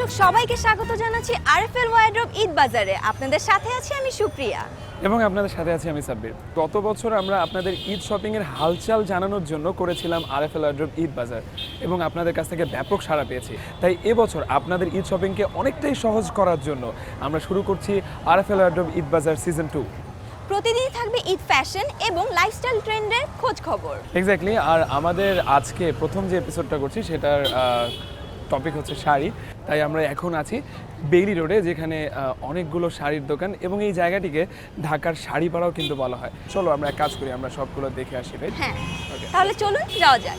দর্শক সবাইকে স্বাগত জানাচ্ছি আরএফএল ওয়াইড্রপ ঈদ বাজারে। আপনাদের সাথে আছি আমি সুপ্রিয়া। এবং আপনাদের সাথে আছি আমি সাব্বির। গত বছর আমরা আপনাদের ঈদ শপিংয়ের হালচাল জানানোর জন্য করেছিলাম আরএফএল আড্রপ ঈদ বাজার এবং আপনাদের কাছ থেকে ব্যাপক সাড়া পেয়েছি। তাই এবছর আপনাদের ঈদ শপিংকে অনেকটাই সহজ করার জন্য আমরা শুরু করছি আরএফএল আড্রপ ঈদ বাজার সিজন টু প্রতিদিনই থাকবে ঈদ ফ্যাশন এবং লাইফস্টাইল ট্রেন্ডের খোঁজ খবর। এক্স্যাক্টলি আর আমাদের আজকে প্রথম যে এপিসোডটা করছি সেটার টপিক হচ্ছে শাড়ি। তাই আমরা এখন আছি বেইলি রোডে যেখানে আহ, অনেকগুলো শাড়ির দোকান এবং এই জায়গাটিকে ঢাকার শাড়ি পাড়াও কিন্তু বলা হয়। চলো আমরা এক কাজ করি আমরা সবগুলো দেখে আসি হ্যাঁ। তাহলে চলুন যাওয়া যাক।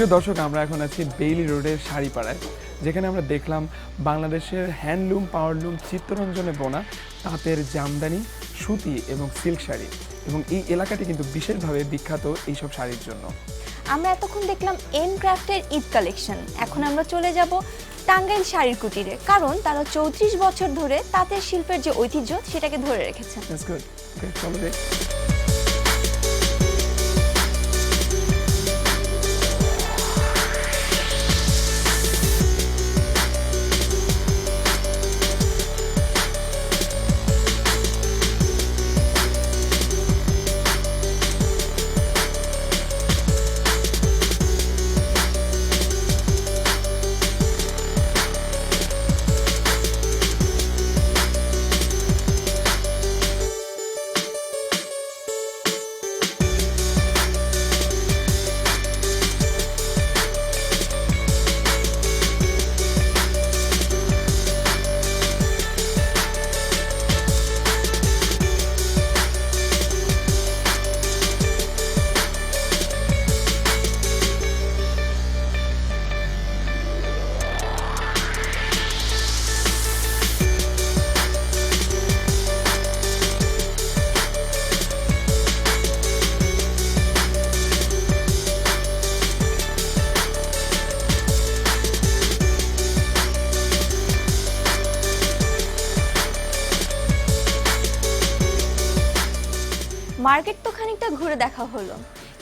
প্রিয় দর্শক আমরা এখন আছি বেইলি রোডের শাড়িপাড়ায় যেখানে আমরা দেখলাম বাংলাদেশের হ্যান্ডলুম পাওয়ারলুম চিত্তরঞ্জনে বোনা তাঁতের জামদানি সুতি এবং সিল্ক শাড়ি এবং এই এলাকাটি কিন্তু বিশেষভাবে বিখ্যাত এইসব শাড়ির জন্য। আমরা এতক্ষণ দেখলাম এম ক্রাফটের ঈদ কালেকশন। এখন আমরা চলে যাব টাঙ্গাইল শাড়ির কুটিরে কারণ তারা চৌত্রিশ বছর ধরে তাঁতের শিল্পের যে ঐতিহ্য সেটাকে ধরে রেখেছেন চলো যাই। মার্কেট তো খানিকটা ঘুরে দেখা হলো।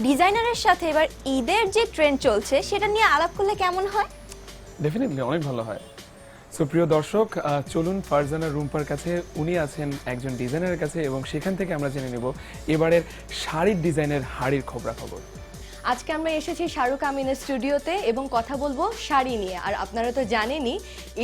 ডিজাইনারের সাথে এবার ঈদের যে ট্রেন্ড চলছে, সেটা নিয়ে আলাপ করলে কেমন হয়? ডেফিনেটলি অনেক ভালো হয়। সো প্রিয় দর্শক চলুন ফারজানা রুম্পার কাছে উনি আছেন একজন ডিজাইনারের কাছে এবং সেখান থেকে আমরা জেনে নেব এবারের শাড়ির ডিজাইনের হাড়ির খবরাখবর আজকে আমরা এসেছি শাহরুখ আমিনের স্টুডিওতে এবং কথা বলব শাড়ি নিয়ে। আর আপনারা তো জানেনই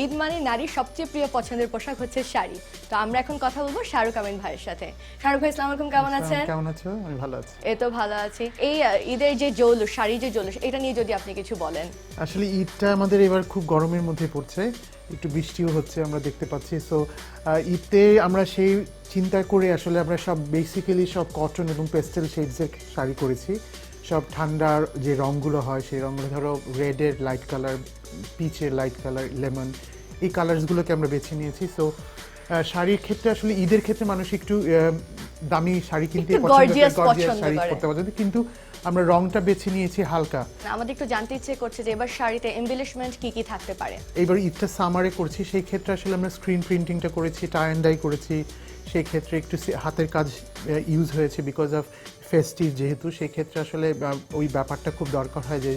ঈদ মানে নারীর সবচেয়ে প্রিয় পছন্দের পোশাক হচ্ছে শাড়ি। তো আমরা এখন কথা বলব শাহরুখ আমিন ভাইয়ের সাথে। শাহরুখ ভাই ইসলাম আলাইকুম কেমন আছেন? কেমন আছো? আমি ভালো আছি। এ তো ভালো আছি। এই ঈদের যে জৌলুস শাড়ি যে জৌলুস এটা নিয়ে যদি আপনি কিছু বলেন। আসলে ঈদটা আমাদের এবার খুব গরমের মধ্যে পড়ছে একটু বৃষ্টিও হচ্ছে আমরা দেখতে পাচ্ছি। সো ঈদে আমরা সেই চিন্তা করে আসলে আমরা সব বেসিক্যালি সব কটন এবং পেস্টেল শেডসের শাড়ি করেছি সব ঠান্ডার যে রঙগুলো হয় সেই রঙগুলো ধরো রেডের লাইট কালার পিচের লাইট কালার লেমন এই কালার্সগুলোকে আমরা বেছে নিয়েছি। সো শাড়ির ক্ষেত্রে আসলে ঈদের ক্ষেত্রে মানুষ একটু দামি শাড়ি কিনতে পছন্দ শাড়ি। পরতে পছন্দ। কিন্তু আমরা রংটা বেছে নিয়েছি হালকা। আমাদের একটু জানতে ইচ্ছে করছে যে এবার শাড়িতে এমবিলিশমেন্ট কি কি থাকতে পারে? এবার ঈদটা সামারে করছি সেই ক্ষেত্রে আসলে আমরা স্ক্রিন প্রিন্টিংটা করেছি টাই অ্যান্ড ডাই করেছি। সেই ক্ষেত্রে একটু হাতের কাজ ইউজ হয়েছে বিকজ অফ ফেস্টিভ যেহেতু সেক্ষেত্রে আসলে ওই ব্যাপারটা খুব দরকার হয় যে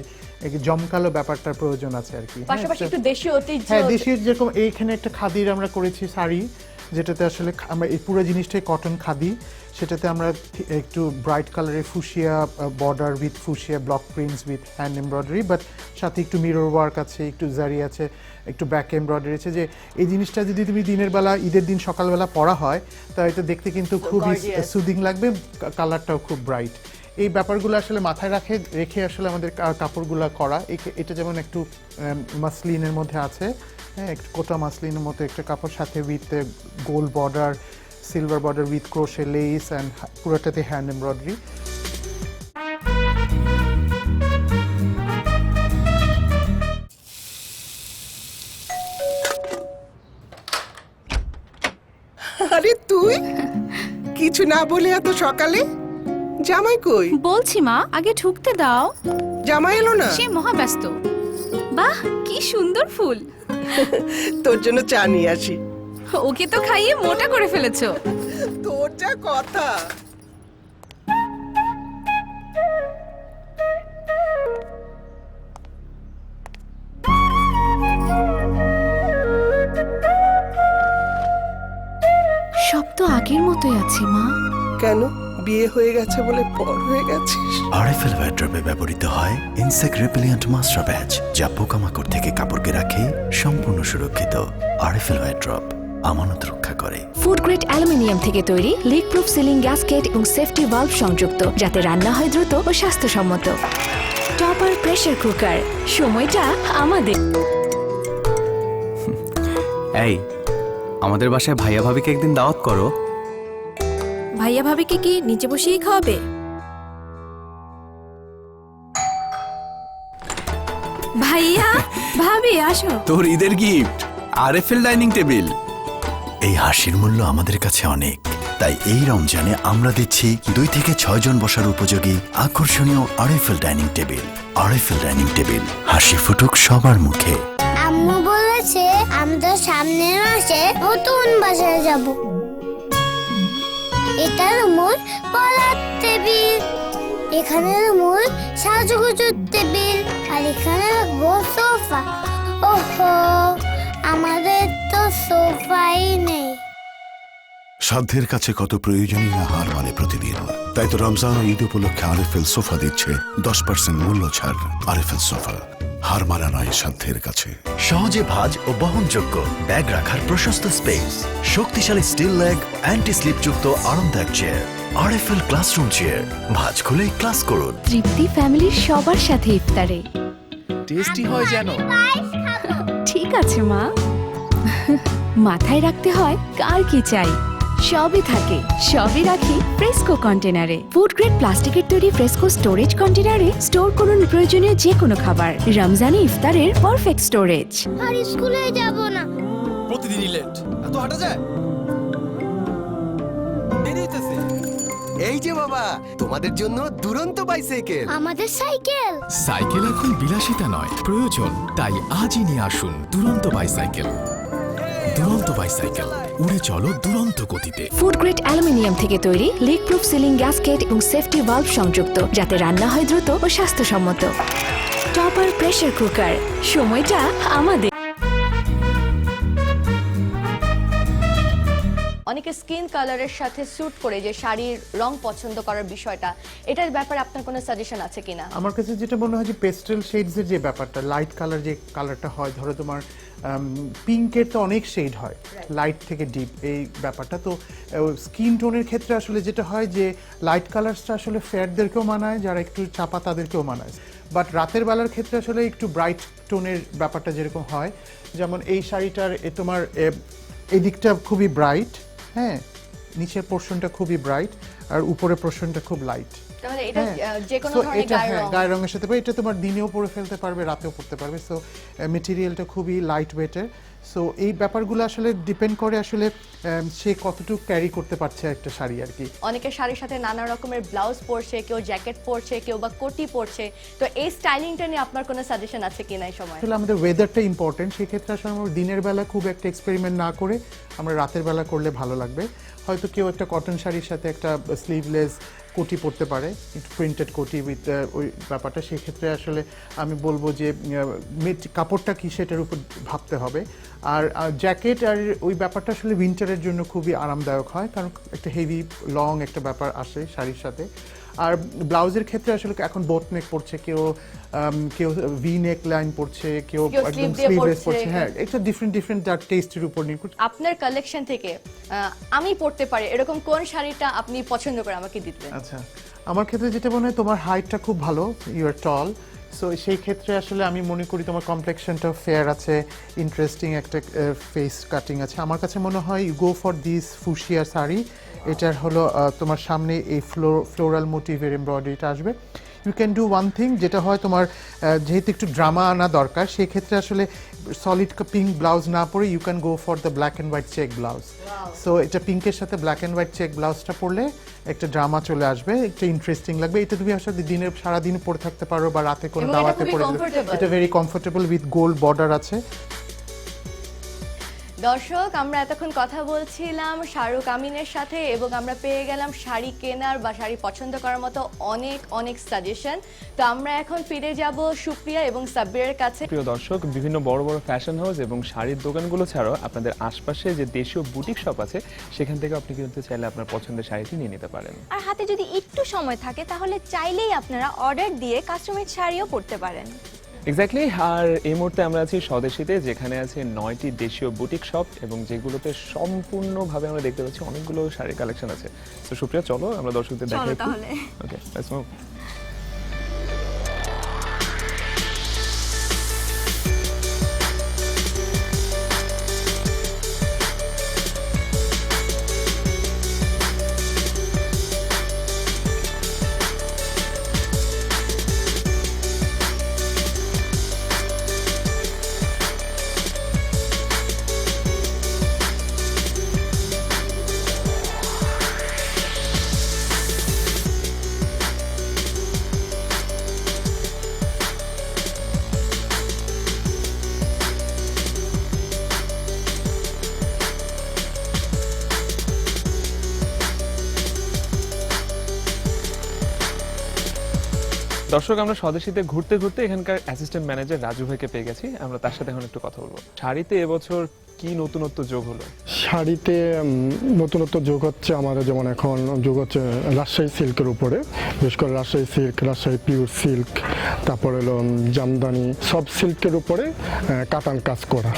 জমকালো ব্যাপারটার প্রয়োজন আছে আর কি। হ্যাঁ, পাশাপাশি একটু দেশীয় ঐতিহ্য হ্যাঁ দেশের যেরকম এইখানে একটা খাদির আমরা করেছি শাড়ি যেটাতে আসলে আমরা এই পুরো জিনিসটাই কটন খাদি। সেটাতে আমরা একটু ব্রাইট কালারের fuchsia border with fuchsia block prints with hand embroidery but সাথে একটু মিরর ওয়ার্ক আছে একটু জারি আছে একটু ব্যাক এমব্রয়ডারি আছে যে এই জিনিসটা যদি তুমি দিনের বেলা ঈদের দিন সকালবেলা পরা হয় তা এটা দেখতে কিন্তু খুবই সুদিং লাগবে কালারটাও খুব ব্রাইট এই ব্যাপারগুলো আসলে মাথায় রাখে রেখে আসলে আমাদের কাপড়গুলো করা এটা যেমন একটু মাসলিনের মধ্যে আছে হ্যাঁ একটু কোটা মাসলিনের মতো একটা কাপড় সাথে with goal border silver border with crochet lace and পুরোটাতে hand embroidery আরে তুই? কিছু না বলে এত সকালে? জামাই কই? বলছি মা আগে ঢুকতে দাও। জামাই এলো না? সে মহাব্যস্ত বাহ কি সুন্দর ফুল। তোর জন্য চা নিয়ে আসি। ওকে তো খাইয়ে মোটা করে ফেলেছো। তোর যা কথা। সব তো আগের মতোই আছে মা। কেন? বিয়ে হয়ে গেছে বলে পর হয়ে গেছিস? আরএফএল ওয়ার্ড্রপে ব্যবহৃত হয় ইনসেক্ট রেপিলিয়েন্ট মাস্টার ব্যাচ যা পোকামাকড় থেকে কাপড়কে রাখে সম্পূর্ণ সুরক্ষিত আরএফএল ওয়ার্ড্রপ। আমানত রক্ষা করে। ফুড গ্রেড অ্যালুমিনিয়াম থেকে তৈরি লিক প্রুফ সিলিং গ্যাসকেট এবং সেফটি ভালভ সংযুক্ত যাতে রান্না হয় দ্রুত ও স্বাস্থ্যসম্মত। টপার প্রেসার কুকার সময়টা আমাদের। এই আমাদের বাসায় ভাইয়া ভাবিকে একদিন দাওয়াত করো। ভাইয়া ভাবিকে কি নিচে বসেই খাওয়াবে? ভাইয়া ভাবি আসো। তোর ঈদের গিফট আরএফএল ডাইনিং টেবিল। এই হাসির মূল্য আমাদের কাছে অনেক। তাই এই রমজানে আমরা দিচ্ছি দুই থেকে ছয় জন বসার উপযোগী আকর্ষণীয় RFL dining table. RFL dining table, হাসি ফুটুক সবার মুখে। আম্মু বলেছে, আমরা সামনের মাসে নতুন বাসায় যাব। এটার মূল পলার টেবিল, এখানে মূল সাজুগুজুর টেবিল, আর এখানে রাখব সোফা। ওহো! আমাদের তো সোফাই নেই। সাধ্যের কাছে কত প্রয়োজনীয় না হার মানে প্রতিদিন। তাই তো রমজান ও ঈদ উপলক্ষে আরএফএল সোফা দিচ্ছে দশ পার্সেন্ট মূল্য ছাড় আরএফএল সোফা। হার মানা নয় সাধ্যের কাছে। সহজে ভাজ ও বহনযোগ্য ব্যাগ রাখার প্রশস্ত স্পেস। শক্তিশালী স্টিল লেগ অ্যান্টি স্লিপযুক্ত আরামদায়ক চেয়ার আরএফএল ক্লাসরুম চেয়ার ভাজ খুলেই ক্লাস করুন। তৃপ্তি ফ্যামিলির সবার সাথে ইফতারে। টেস্টি হয় যেন। ঠিক আছে মা। মাথায় রাখতে হয় কার কি চাই। সবই থাকে সবই রাখি ফ্রেস্কো কন্টেনারে ফুড গ্রেড প্লাস্টিকের তৈরি ফ্রেস্কো স্টোরেজ কন্টেনারে স্টোর করুন প্রয়োজনীয় যে কোনো খাবার। রমজানি ইফতারের পারফেক্ট স্টোরেজ আর স্কুলে যাব না। প্রতিদিনই লেট এত হাঁটা যায়? এই যে বাবা তোমাদের জন্য দুরন্ত বাইসাইকেল আমাদের সাইকেল। সাইকেল এখন বিলাসিতা নয় প্রয়োজন তাই আজই নিয়ে আসুন দুরন্ত বাইসাইকেল দুরন্ত বাইসাইকেল উড়ে চলো দুরন্ত গতিতে। ফুড গ্রেড অ্যালুমিনিয়াম থেকে তৈরি লিক প্রুফ সিলিং গ্যাসকেট এবং সেফটি ভালভ সংযুক্ত যাতে রান্না হয় দ্রুত ও স্বাস্থ্যসম্মত। টপার প্রেসার কুকার সময়টা আমাদের। অনেকে স্কিন কালারের সাথে স্যুট করে যে শাড়ির রং পছন্দ করার বিষয়টা এটার ব্যাপারে আপনার কোনো সাজেশন আছে কিনা? আমার কাছে যেটা মনে হয় যে পেস্টেল শেডসের যে ব্যাপারটা লাইট কালার যে কালারটা হয় ধরো তোমার পিঙ্কের তো অনেক শেড হয় লাইট থেকে ডিপ এই ব্যাপারটা। তো স্কিন টোনের ক্ষেত্রে আসলে যেটা হয় যে লাইট কালারসটা আসলে ফেয়ারদেরকেও মানায় যারা একটু চাপা তাদেরকেও মানায়। বাট রাতের বেলার ক্ষেত্রে আসলে একটু ব্রাইট টোনের ব্যাপারটা যেরকম হয় যেমন এই শাড়িটার এ তোমার এদিকটা খুবই ব্রাইট হ্যাঁ নিচের পোর্শনটা খুবই ব্রাইট আর উপরে পোর্শনটা খুব লাইট তাহলে এটা হ্যাঁ। যে কোনো ধরনের এটা গায়ের হ্যাঁ রঙের সাথে এটা তোমার দিনেও পরে ফেলতে পারবে রাতেও পড়তে পারবে। সো মেটেরিয়ালটা খুবই লাইট ওয়েটের সো এই ব্যাপারগুলো আসলে ডিপেন্ড করে আসলে সে কতটুকু ক্যারি করতে পারছে একটা শাড়ি আর কি। অনেকে শাড়ির সাথে নানা রকমের ব্লাউজ পরছে কেউ জ্যাকেট পরছে কেউ বা কোটি পরছে। তো এই স্টাইলিংটা নিয়ে আপনার কোনো সাজেশন আছে কিনা এই সময়? আসলে আমাদের ওয়েদারটা ইম্পর্টেন্ট সেই ক্ষেত্রে আসলে আমরা দিনের বেলা খুব একটা এক্সপেরিমেন্ট না করে আমরা রাতের বেলা করলে ভালো লাগবে। হয়তো কেউ একটা কটন শাড়ির সাথে একটা স্লিভলেস কোটি পড়তে পারে প্রিন্টেড কোটি উইথ ওই ব্যাপারটা, সেক্ষেত্রে আসলে আমি বলব যে মেট- কাপড়টা কী সেটার উপর ভাবতে হবে। আর জ্যাকেট আর ওই ব্যাপারটা আসলে উইন্টারের জন্য খুবই আরামদায়ক হয়, কারণ একটা হেভি লং একটা ব্যাপার আসে শাড়ির সাথে। আর ব্লাউজের ক্ষেত্রে আসলে এখন বোট নেক পড়ছে কেউ কেউ ভি নেক লাইন পড়ছে কেউ একদম স্লিভলেস পড়ছে হ্যাঁ এটা ডিফারেন্ট ডিফারেন্ট তার টেস্টের উপর নির্ভর আপনার কালেকশন থেকে আমি পড়তে পারি এরকম কোন শাড়িটা আপনি পছন্দ করে আমাকে দিতে আচ্ছা আমার ক্ষেত্রে যেটা মনে হয় তোমার হাইটটা খুব ভালো ইউ আর টল সো সেই ক্ষেত্রে আসলে আমি মনে করি তোমার কমপ্লেকশনটা ফেয়ার আছে ইন্টারেস্টিং একটা ফেস কাটিং আছে। আমার কাছে মনে হয় you go for this fuchsia sari এটার হলো তোমার সামনে এই ফ্লো ফ্লোরাল মোটিভের এমব্রয়ডারিটা আসবে। You can do one thing যেটা হয় তোমার যেহেতু একটু ড্রামা আনা দরকার সেই ক্ষেত্রে আসলে সলিড পিঙ্ক ব্লাউজ না পরে you can go for the black and white check blouse so এটা পিঙ্কের সাথে ব্ল্যাক অ্যান্ড হোয়াইট চেক ব্লাউজটা পরলে একটা ড্রামা চলে আসবে একটা ইন্টারেস্টিং লাগবে। এটা তুমি আসলে দিনের সারাদিন পরে থাকতে পারো বা রাতে কোনো দাওয়াতে পরে। এটা very comfortable with gold border আছে। দর্শক আমরা এতক্ষণ কথা বলছিলাম শাহরুখ আমিনের সাথে এবং আমরা পেয়ে গেলাম শাড়ি কেনার বা শাড়ি পছন্দ করার মতো অনেক অনেক সাজেশন তো আমরা এখন ফিরে যাব সুপ্রিয়া এবং সাব্বিরের কাছে। প্রিয় দর্শক বিভিন্ন বড় বড় ফ্যাশন হাউস এবং শাড়ির দোকানগুলো ছাড়াও আপনাদের আশপাশে যে দেশীয় বুটিক শপ আছে সেখান থেকে আপনি কিন্তু চাইলে আপনার পছন্দের শাড়িটি নিয়ে নিতে পারেন। আর হাতে যদি একটু সময় থাকে তাহলে চাইলেই আপনারা অর্ডার দিয়ে কাস্টমাইজ শাড়িও পরতে পারেন। এক্স্যাক্টলি আর এই মুহূর্তে আমরা আছি স্বদেশীতে যেখানে আছে নয়টি দেশীয় বুটিক শপ এবং যেগুলোতে সম্পূর্ণভাবে আমরা দেখতে পাচ্ছি অনেকগুলো শাড়ির কালেকশন আছে। তো সুপ্রিয়া চলো আমরা দর্শকদের দেখাই ওকে লেটস মুভ দর্শক, আমরা স্বদেশীতে ঘুরতে ঘুরতে এখানকার অ্যাসিস্ট্যান্ট ম্যানেজার রাজু ভাইকে পেয়ে গেছি। আমরা তার সাথে এখন একটু কথা বলব। শাড়িতে এবছর কি নতুনত্ব যোগ হলো? শাড়িতে নতুনত্ব যোগ হচ্ছে আমাদের যেমন এখন যোগ হচ্ছে রাজশাহী সিল্কের উপরে বিশেষ করে Rajshahi silk Rajshahi pure silk তারপর হলো জামদানি সব সিল্কের উপরে কাতান কাজ করা।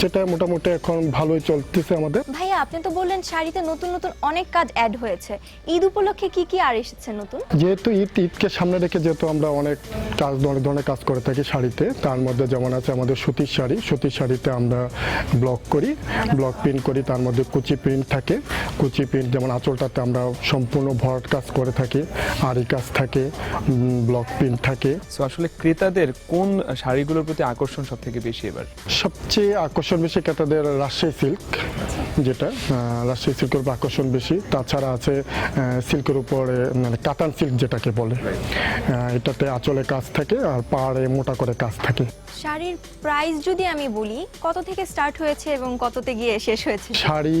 যেটা মোটামুটি এখন ভালোই চলতেছে আমাদের। ভাইয়া আপনি তো বললেন শাড়িতে নতুন নতুন অনেক কাজ অ্যাড হয়েছে। ঈদ উপলক্ষে কি কি আর এসেছে নতুন? যেহেতু ঈদ ঈদকে সামনে রেখে যেহেতু আমরা অনেক কাজ অনেক ধরনের কাজ করে থাকি শাড়িতে তার মধ্যে যেমন আছে আমাদের সুতির শাড়ি। সুতির শাড়িতে আমরা ব্লক করি ব্লক প্রিন্ট করি তার মধ্যে কুচি প্রিন্ট থাকে। কুচি প্রিন্ট যেমন আঁচলটাতে আমরা সম্পূর্ণ ভরাট কাজ করে থাকি আরি কাজ থাকে ব্লক প্রিন্ট থাকে। সো আসলে ক্রেতাদের কোন শাড়িগুলোর প্রতি আকর্ষণ সব থেকে বেশি এবার? সবচেয়ে আকর্ষণ বেশি ক্রেতাদের রাজশাহী সিল্ক যেটা রাজশাহী সিল্কের উপর আকর্ষণ বেশি। তাছাড়া আছে সিল্কের উপরে মানে কাতান সিল্ক যেটাকে বলে। এটাতে আঁচলে কাজ থাকে আর পাহাড়ে মোটা করে কাজ থাকে। শাড়ির প্রাইস যদি আমি বলি কত থেকে স্টার্ট হয়েছে এবং কততে গিয়ে শেষ হয়েছে? শাড়ি,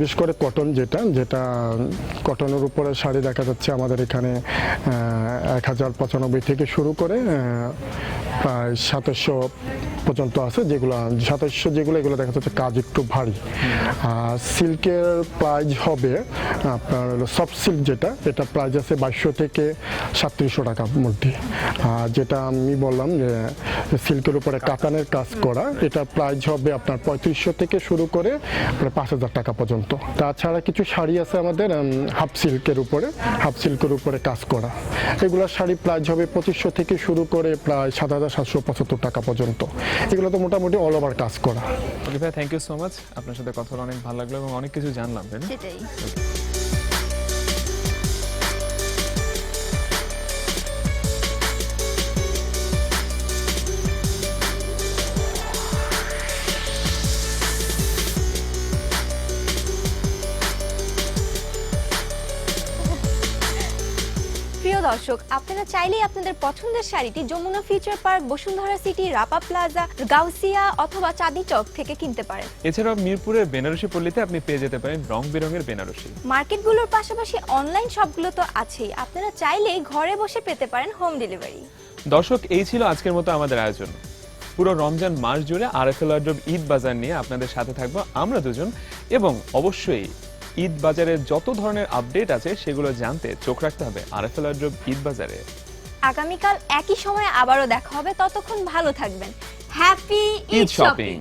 বিশেষ করে কটন যেটা যেটা কটনের উপরে শাড়ি দেখা যাচ্ছে আমাদের এখানে এক হাজার পঁচানব্বই থেকে শুরু করে প্রায় সাতাশশো পর্যন্ত আছে যেগুলো, সাতাশশো যেগুলো, এগুলো দেখা যাচ্ছে কাজ একটু ভারী। আর সিল্কের প্রাইস হবে আপনার সফট সিল্ক যেটা, এটা প্রাইস আছে বাইশশো থেকে সাতত্রিশশো টাকার মধ্যে। আর যেটা আমি বললাম যে সিল্কের উপরে কাতানের কাজ করা, এটা প্রাইস হবে আপনার পঁয়ত্রিশশো থেকে শুরু করে পাঁচ হাজার টাকা পর্যন্ত। তাছাড়া কিছু শাড়ি আছে আমাদের হাফ সিল্কের উপরে হাফ সিল্কের উপরে কাজ করা। এগুলোর শাড়ি প্রাইস হবে পঁচিশশো থেকে শুরু করে প্রায় সাত হাজার সাতশো পঁচাত্তর টাকা পর্যন্ত। এগুলো তো মোটামুটি অল ওভার কাজ করা। ওকে ভাই থ্যাংক ইউ সো মাচ আপনার সাথে কথা অনেক ভালো লাগল এবং অনেক কিছু জানলাম তাই না? দর্শক আপনারা চাইলেই আপনাদের পছন্দের শাড়িটি Jamuna future park Bashundhara city Rapa plaza Gausia অথবা চাঁদি চক থেকে কিনতে পারেন। এছাড়াও মিরপুরের বেনারসি পল্লীতে আপনি পেয়ে যেতে পারেন রং বেরঙের বেনারসি। মার্কেটগুলোর পাশাপাশি অনলাইন শপগুলো তো আছেই আপনারা চাইলেই ঘরে বসে পেতে পারেন হোম ডেলিভারি। দর্শক এই ছিল আজকের মতো আমাদের আয়োজন। পুরো রমজান মাস জুড়ে আরএফএল ঈদ বাজার নিয়ে আপনাদের সাথে থাকব আমরা দুজন এবং অবশ্যই ঈদ বাজারে যত ধরনের আপডেট আছে সেগুলো জানতে চোখ রাখতে হবে আরএফএল আড্রব ঈদ বাজারে আগামীকাল একই সময়ে আবারও দেখা হবে। ততক্ষণ ভালো থাকবেন। Happy Eid shopping